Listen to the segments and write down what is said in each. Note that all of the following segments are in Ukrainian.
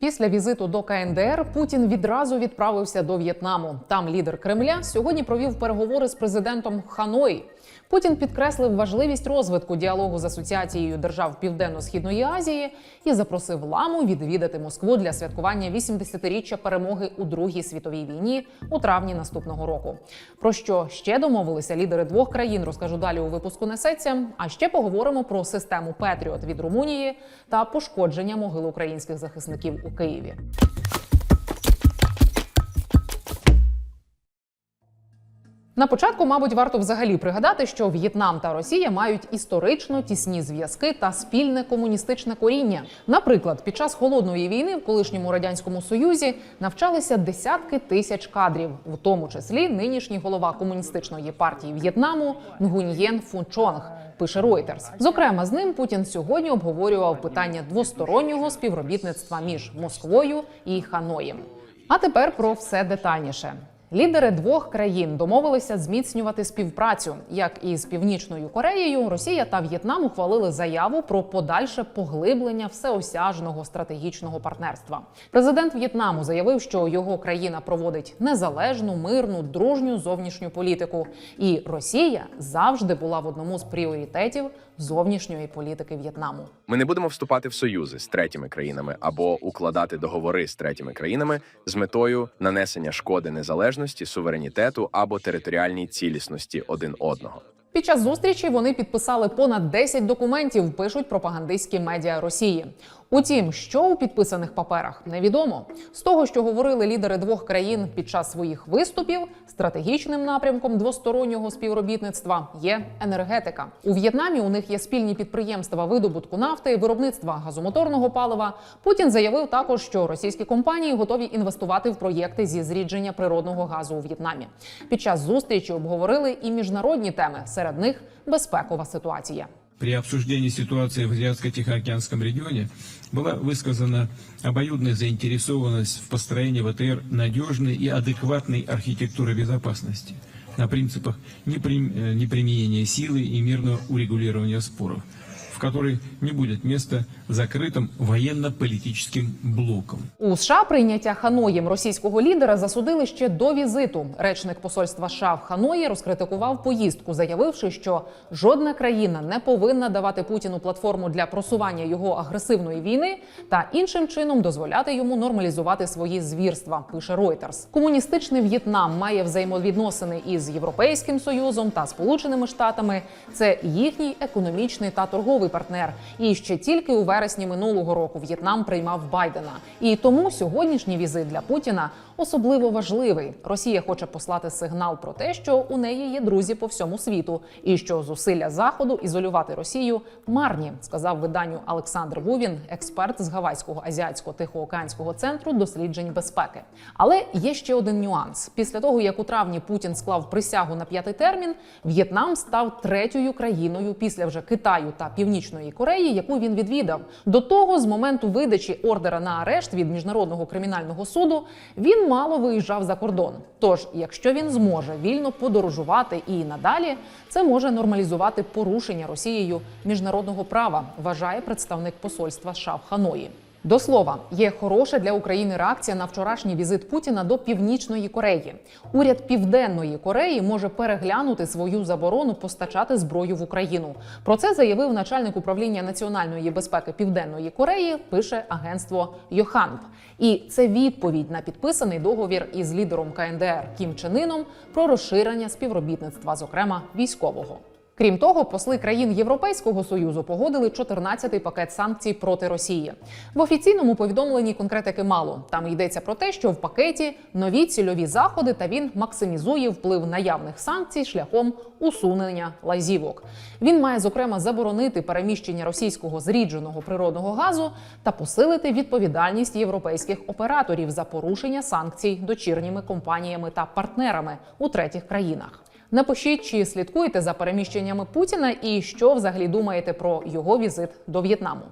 Після візиту до КНДР Путін відразу відправився до В'єтнаму. Там лідер Кремля сьогодні провів переговори з президентом Ханої. Путін підкреслив важливість розвитку діалогу з асоціацією держав Південно-східної Азії і запросив ламу відвідати Москву для святкування 80-річчя перемоги у Другій світовій війні у травні наступного року. Про що ще домовилися лідери двох країн, розкажу далі у випуску несеться. А ще поговоримо про систему Петріот від Румунії та пошкодження могил українських захисників у Києві. На початку, мабуть, варто взагалі пригадати, що В'єтнам та Росія мають історично тісні зв'язки та спільне комуністичне коріння. Наприклад, під час холодної війни в колишньому радянському союзі навчалися десятки тисяч кадрів, в тому числі нинішній голова комуністичної партії В'єтнаму Нгуньєн Фунчонг. Пише Reuters. Зокрема, з ним Путін сьогодні обговорював питання двостороннього співробітництва між Москвою і Ханоєм. А тепер про все детальніше. Лідери двох країн домовилися зміцнювати співпрацю. Як і з північною Кореєю, Росія та В'єтнам ухвалили заяву про подальше поглиблення всеосяжного стратегічного партнерства. Президент В'єтнаму заявив, що його країна проводить незалежну, мирну, дружню зовнішню політику, і Росія завжди була в одному з пріоритетів зовнішньої політики В'єтнаму. Ми не будемо вступати в союзи з третіми країнами або укладати договори з третіми країнами з метою нанесення шкоди незалежності, суверенітету або територіальній цілісності один одного. Під час зустрічі вони підписали понад 10 документів, пишуть пропагандистські медіа Росії. Утім, що у підписаних паперах невідомо. З того, що говорили лідери двох країн під час своїх виступів, стратегічним напрямком двостороннього співробітництва є енергетика. У В'єтнамі у них є спільні підприємства видобутку нафти, виробництва газомоторного палива. Путін заявив також, що російські компанії готові інвестувати в проєкти зі зрідження природного газу у В'єтнамі. Під час зустрічі обговорили і міжнародні теми, серед них безпекова ситуація. При обсуждении ситуации в Азиатско-Тихоокеанском регионе была высказана обоюдная заинтересованность в построении ВТР надежной и адекватной архитектуры безопасности на принципах э, неприменения силы и мирного урегулирования споров, в которой не будет места закрытым военно-политическим блоком. У США прийняття Ханоєм російського лідера засудили ще до візиту. Речник посольства США в Ханої розкритикував поїздку, заявивши, що жодна країна не повинна давати Путіну платформу для просування його агресивної війни та іншим чином дозволяти йому нормалізувати свої звірства. Пише Reuters. Комуністичний В'єтнам має взаємовідносини із Європейським Союзом та Сполученими Штатами. Це їхній економічний та торговий партнер. І ще тільки у вересні минулого року В'єтнам приймав Байдена. І тому сьогоднішній візит для Путіна особливо важливий. Росія хоче послати сигнал про те, що у неї є друзі по всьому світу, і що зусилля заходу ізолювати Росію марні, сказав виданню Олександр Вувін, експерт з Гавайського азіатсько-тихоокеанського центру досліджень безпеки. Але є ще один нюанс: після того як у травні Путін склав присягу на п'ятий термін, В'єтнам став третьою країною після вже Китаю та Північної Кореї, яку він відвідав. До того з моменту видачі ордера на арешт від міжнародного кримінального суду він мало виїжджав за кордон. Тож, якщо він зможе вільно подорожувати і надалі, це може нормалізувати порушення Росією міжнародного права, вважає представник посольства США в Ханої. До слова, є хороша для України реакція на вчорашній візит Путіна до Північної Кореї. Уряд Південної Кореї може переглянути свою заборону постачати зброю в Україну. Про це заявив начальник управління національної безпеки Південної Кореї. Пише агентство Йоханп. І це відповідь на підписаний договір із лідером КНДР Кім Чен Іном про розширення співробітництва, зокрема військового. Крім того, посли країн Європейського союзу погодили 14-й пакет санкцій проти Росії. В офіційному повідомленні конкретики мало. Там йдеться про те, що в пакеті нові цільові заходи, та він максимізує вплив наявних санкцій шляхом усунення лазівок. Він має зокрема заборонити переміщення російського зрідженого природного газу та посилити відповідальність європейських операторів за порушення санкцій дочірніми компаніями та партнерами у третіх країнах. Напишіть, чи слідкуєте за переміщеннями Путіна і що взагалі думаєте про його візит до В'єтнаму.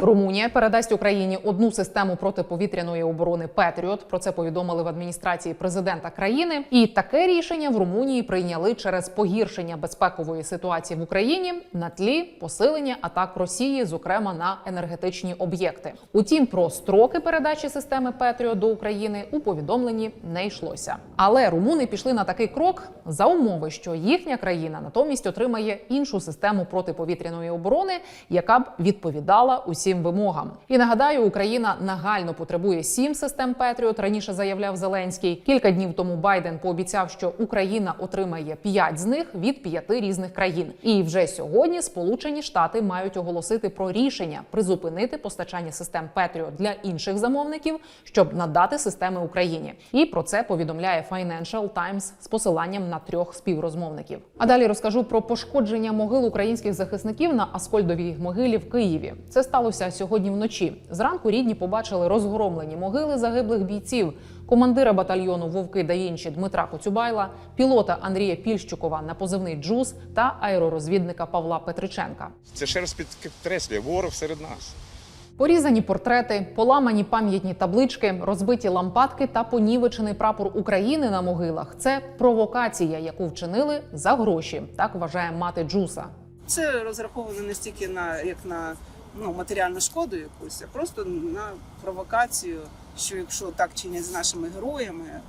Румунія передасть Україні одну систему протиповітряної оборони Петріот. Про це повідомили в адміністрації президента країни. І таке рішення в Румунії прийняли через погіршення безпекової ситуації в Україні на тлі посилення атак Росії, зокрема на енергетичні об'єкти. Утім, про строки передачі системи Петріот до України у повідомленні не йшлося. Але румуни пішли на такий крок за умови, що їхня країна натомість отримає іншу систему протиповітряної оборони, яка б відповідала усім вимогам. І нагадаю, Україна нагально потребує сім систем Петріот. Раніше заявляв Зеленський. Кілька днів тому Байден пообіцяв, що Україна отримає п'ять з них від п'яти різних країн. І вже сьогодні Сполучені Штати мають оголосити про рішення призупинити постачання систем Петріот для інших замовників, щоб надати системи Україні. І про це повідомляє Financial Times з посиланням на трьох співрозмовників. А далі розкажу про пошкодження могил українських захисників на Аскольдовій могилі в Києві. Це сталося сьогодні вночі. Зранку рідні побачили розгромлені могили загиблих бійців. Командира батальйону Вовки да інші Дмитра Коцюбайла, пілота Андрія Пільщукова на позивний Джуз та аеророзвідника Павла Петриченка. Це ще раз підкреслює ворог серед нас. Порізані портрети, поламані пам'ятні таблички, розбиті лампадки та понівечений прапор України на могилах це провокація, яку вчинили за гроші. Так вважає мати Джуса. Це розраховано не стільки на як на ну, матеріальну шкоду якусь, а просто на провокацію, що якщо так чинять з нашими героями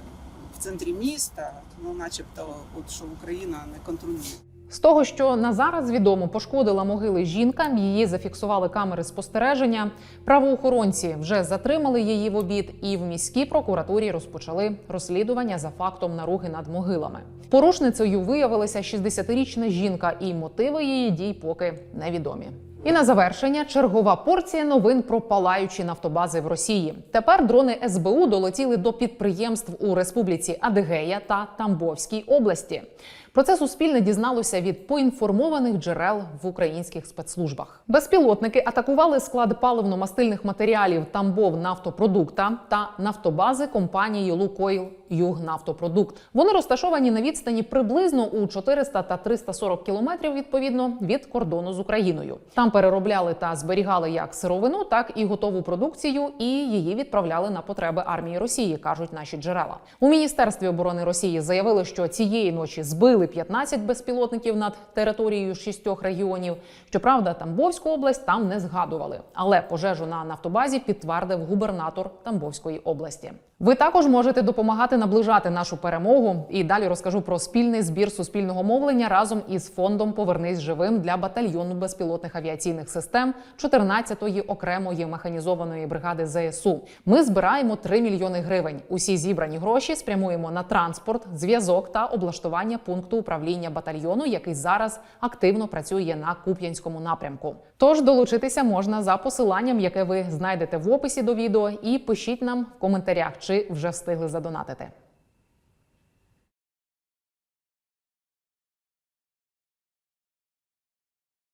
в центрі міста, ну начебто, от що Україна не контролює. З того, що на зараз відомо, пошкодила могили жінка, її зафіксували камери спостереження. Правоохоронці вже затримали її в обід, і в міській прокуратурі розпочали розслідування за фактом наруги над могилами. Порушницею виявилася 60-річна жінка, і мотиви її дій поки невідомі. І на завершення чергова порція новин про палаючі нафтобази в Росії. Тепер дрони СБУ долетіли до підприємств у Республіці Адигея та Тамбовській області. Про це суспільне дізналося від поінформованих джерел в українських спецслужбах. Безпілотники атакували склад паливно-мастильних матеріалів Тамбов нафтопродукта та нафтобази компанії Лукойл Югнафтопродукт. Вони розташовані на відстані приблизно у 400 та 340 кілометрів відповідно від кордону з Україною. Там переробляли та зберігали як сировину, так і готову продукцію, і її відправляли на потреби армії Росії, кажуть наші джерела. У міністерстві оборони Росії заявили, що цієї ночі збили 15 безпілотників над територією шістьох регіонів. Щоправда, Тамбовську область там не згадували, але пожежу на нафтобазі підтвердив губернатор Тамбовської області. Ви також можете допомагати наближати нашу перемогу. І далі розкажу про спільний збір суспільного мовлення разом із фондом Повернись живим для батальйону безпілотних авіаційних систем 14-ї окремої механізованої бригади ЗСУ. Ми збираємо 3 мільйони гривень. Усі зібрані гроші спрямуємо на транспорт, зв'язок та облаштування пункту управління батальйону, який зараз активно працює на Куп'янському напрямку. Тож долучитися можна за посиланням, яке ви знайдете в описі до відео, і пишіть нам в коментарях, чи вже встигли задонатити.